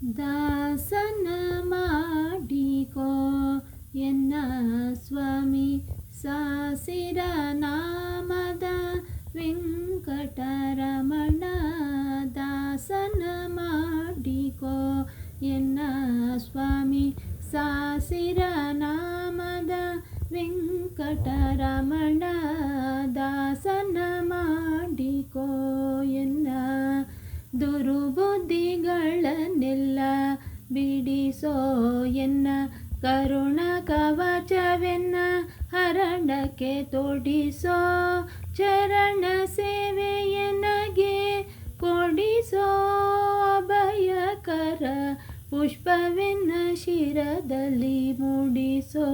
ದಾಸನ ಮಾಡಿಕೋ ಎನ್ನ ಸ್ವಾಮಿ ಸಾಸಿರ ನಾಮದ ವೆಂಕಟರಮಣ ದಾಸನ ಮಾಡಿಕೋ ಎನ್ನ ಸ್ವಾಮಿ ಸಾಸಿರ ನಾಮದ ವೆಂಕಟರಮಣ ದಾಸನ ಬಿಡಿಸೋ ಎನ್ನ, ಕರುಣ ಕವಚವೆನ್ನ ಹರಣಕ್ಕೆ ತೊಡಿಸೋ ಚರಣ ಸೇವೆಯನಗೆ ಕೊಡಿಸೋ ಭಯಕರ ಪುಷ್ಪವೆನ್ನ ಶಿರದಲ್ಲಿ ಮೂಡಿಸೋ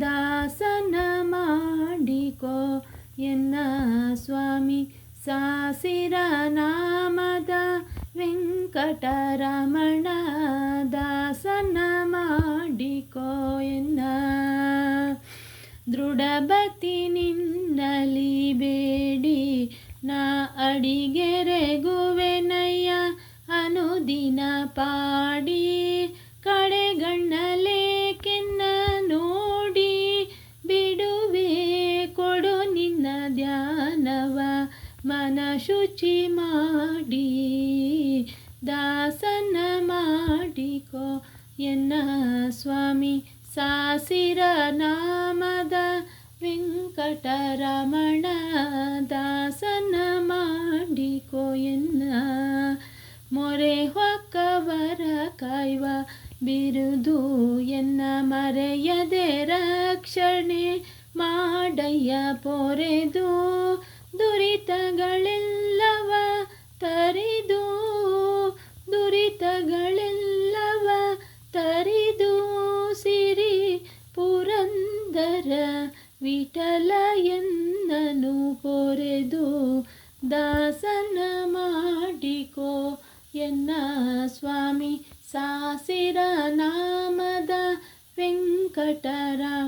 ದಾಸನ ಮಾಡಿಕೋ ಎನ್ನ ಸ್ವಾಮಿ ಸಾಸಿರ ನಾಮದ ವೆಂಕಟರಮಣ ದಾಸನ ಮಾಡಿಕೋಯನ್ನ ದೃಢಬತಿ ನಿನ್ನಲಿ ಬೇಡಿ, ನಾ ಅಡಿಗೆರೆಗುವೆನಯ್ಯ ಅನುದಿನ ಪಾಡಿ. ಕಡೆಗಣ್ಣಲೇಕೆನ್ನ ನೋಡಿ, ಬಿಡುವೆ ಕೊಡು ನಿನ್ನ ಧ್ಯಾನವ ಮನ ಶುಚಿ ಮಾಡಿ. ದಾಸನ ಮಾಡಿಕೋ. ಎನ್ನ ಸ್ವಾಮಿ, ಸಾಸಿರ ನಾಮದ ವೆಂಕಟರಮಣ. ದಾಸನ ಮಾಡಿಕೋ ಎನ್ನ. ಮೊರೆ ಹೊಕ್ಕವರ ಕೈವ ಬಿರುದು ಎನ್ನ. ಮರೆಯದೆ ರಕ್ಷಣೆ ಮಾಡಯ್ಯ ಪೊರೆದು. ದುರಿತಗಳೆಲ್ಲವ ವಿಠಲ ಎನ್ನನು ಪೊರೆದು ದಾಸನ ಮಾಡಿಕೋ ಎನ್ನ ಸ್ವಾಮಿ ಸಾಸಿರ ನಾಮದ ವೆಂಕಟರಮಣ